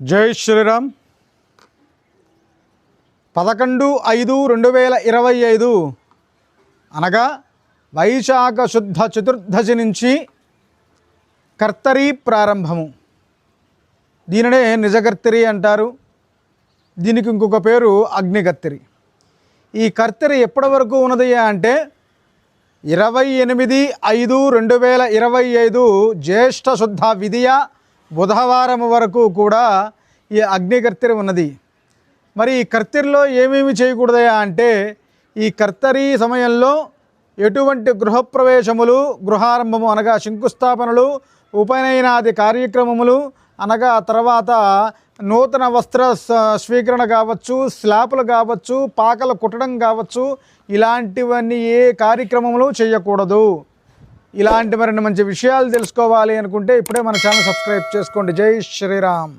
జై శ్రీరామ్. పదకొండు ఐదు రెండు వేల ఇరవై ఐదు. అనగా వైశాఖ శుద్ధ చతుర్దశి నుంచి కర్తరి ప్రారంభము. దీనినే నిజకర్తరి అంటారు. దీనికి ఇంకొక పేరు అగ్నికర్తరి ఈ కర్తరి ఎప్పటి వరకు ఉన్నది అంటే ఇరవై ఎనిమిది ఐదు రెండు వేల ఇరవై ఐదు జ్యేష్ఠ శుద్ధ విధియ బుధవారం వరకు కూడా ఈ అగ్నికర్తెర ఉన్నది. మరి ఈ కర్తెరలో ఏమేమి చేయకూడదయా అంటే ఈ కర్తరీ సమయంలో ఎటువంటి గృహప్రవేశములు గృహారంభము అనగా శంకుస్థాపనలు ఉపనయనాది కార్యక్రమములు అనగా తర్వాత నూతన వస్త్ర స్వీకరణ కావచ్చు స్లాపులు కావచ్చు పాకలు కుట్టడం కావచ్చు ఇలాంటివన్నీ ఏ కార్యక్రమములు చేయకూడదు. ఇలాంటి మరిన్ని మంచి విషయాలు తెలుసుకోవాలి అనుకుంటే ఇప్పుడే మన ఛానల్ సబ్స్క్రైబ్ చేసుకోండి. జై శ్రీరామ్.